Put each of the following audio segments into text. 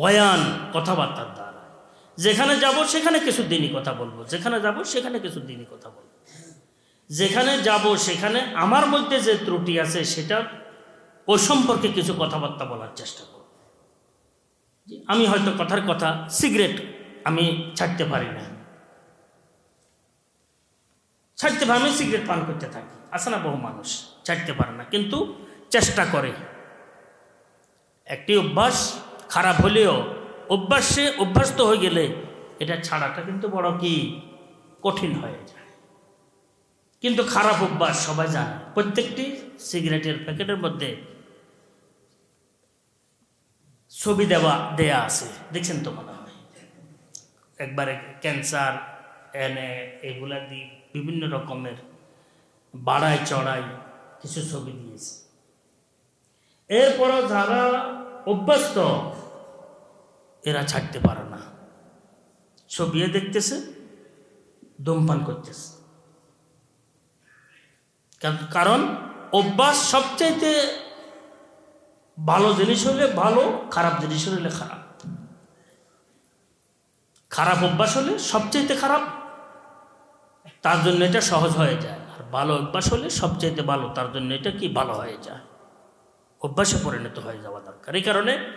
বয়ান কথাবার্তার দ্বারা। যেখানে যাব সেখানে কিছু দিনই কথা বলব। যেখানে যাব সেখানে কিছু দিনই কথা বলব। যেখানে যাব সেখানে আমার মধ্যে যে ত্রুটি আছে সেটা ও সম্পর্কে কিছু কথাবার্তা বলার চেষ্টা করব। আমি হয়তো কথার কথা সিগারেট আমি ছাড়তে পারি না। ছাড়তে পারি আমি সিগারেট পান করতে থাকি। আছে না বহু মানুষ ছাড়তে পারে না, কিন্তু চেষ্টা করে। একটি অভ্যাস খারাপ হলেও অভ্যাসে অভ্যস্ত হয়ে গেলে এটা ছাড়াটা কিন্তু বড় কি? কঠিন হয়ে যায়। কিন্তু খারাপ অভ্যাস সবাই জানে। প্রত্যেকটি সিগারেটের প্যাকেটের মধ্যে ছবি দেওয়া, দেয়া আছে। দেখছেন তো মনে হয়? একবারে ক্যান্সার এনে এগুলা দিয়ে বিভিন্ন রকমের বাড়াই চড়াই কিছু ছবি দিয়েছে। এরপরও যারা অভ্যস্ত এরা ছাড়তে পারে না। ছবিয়ে দেখতেছে, ধূমপান করতেছে। কারণ অভ্যাস সবচাইতে ভালো জিনিস হলে ভালো, খারাপ জিনিস হলে খারাপ। খারাপ অভ্যাস হলে সবচাইতে খারাপ, তার জন্য এটা সহজ হয়ে যায়। আর ভালো অভ্যাস হলে সবচাইতে ভালো, তার জন্য এটা কি ভালো হয়ে যায়? অভ্যাসে পরিণত হয়ে যাওয়া দরকার। এই কারণে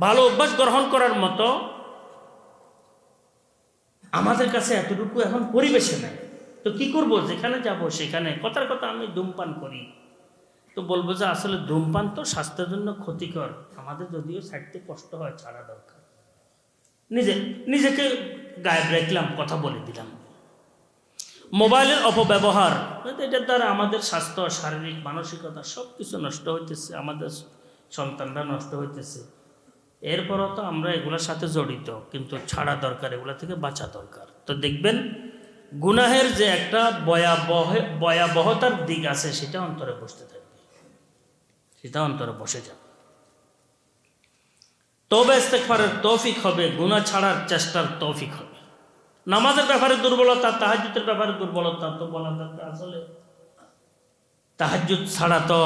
ভালো অভ্যাস গ্রহণ করার মতো আমাদের কাছে এতটুকু এখন পরিবেশে নাই। তো কি করব? যেখানে যাব, সেখানে। কথার কথা আমি ধূমপান করি। তো বলব যে আসলে ধূমপান তো স্বাস্থ্যের জন্য ক্ষতিকর। আমাদের যদিও ছাড়তে কষ্ট হয়, ছাড়া দরকার। নিজে, নিজেকে গায়েব রাখলাম, কথা বলে দিলাম। মোবাইলের অপব্যবহার এটার দ্বারা আমাদের স্বাস্থ্য, শারীরিক, মানসিকতা সব কিছু নষ্ট হইতেছে, আমাদের সন্তানরা নষ্ট হইতেছে। এরপরও তো আমরা এগুলোর সাথে জড়িত, কিন্তু ছাড়া দরকার, এগুলো থেকে বাঁচা দরকার। তো দেখবেন, গুনাহের যে একটা ভয়াবহ, ভয়াবহতার দিক আছে, সেটা অন্তরে বসতে থাকবে। সেটা অন্তরে বসে যাবে। তবে ইস্তেগফারের তৌফিক হবে, গুনাহ ছাড়ার চেষ্টার তৌফিক হবে। নামাজের ব্যাপারে দুর্বলতা, তাহাজ্জুদের ব্যাপারে দুর্বলতা তো বলা দরকার আসলে। তাহাজ্জুদ ছাড়া তো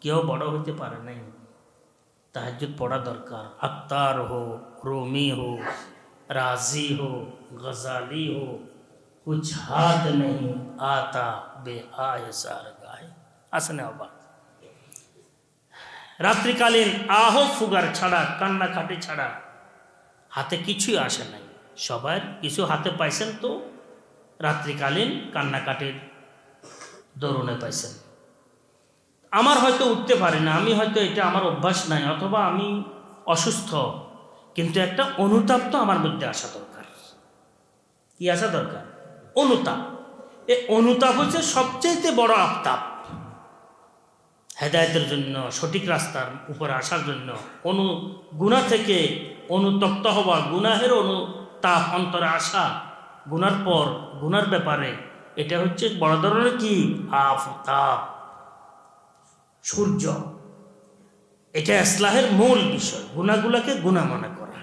কেউ বড় হইতে পারে নাই। তাহাজুদ পড়া দরকার। আত্মার হো, রোমি হো, রাজি হো, গজালি হো, কুছ হাত নেই আতা বে আয় সার গায়ে। আসনে অবাক রাত্রিকালীন আহ ফুগার ছাড়া, কান্নাকাটি ছাড়া হাতে কিছুই আসে নাই। সবার কিছু হাতে পাইছেন তো? রাত্রিকালীন কান্নাকাটির দরুণে পাইছেন। আমার হয়তো উঠতে পারে না, আমি হয়তো এটা আমার অভ্যাস নাই, অথবা আমি অসুস্থ। কিন্তু একটা অনুতাপ তো আমার মধ্যে আসা দরকার। কি আসা দরকার? অনুতাপ। এ অনুতাপ হচ্ছে সবচাইতে বড় আফতাপ হেদায়তের জন্য, সঠিক রাস্তার উপরে আসার জন্য, অনু, গুণা থেকে অনুতপ্ত হওয়া, গুনাহের অনুতাপ অন্তরে আসা, গুনার পর, গুনার ব্যাপারে, এটা হচ্ছে বড় ধরনের কি? আফতাপ সূর্য। এটা ইসলাহের মূল বিষয়। গুণাগুলাকে গুণা মনে করা।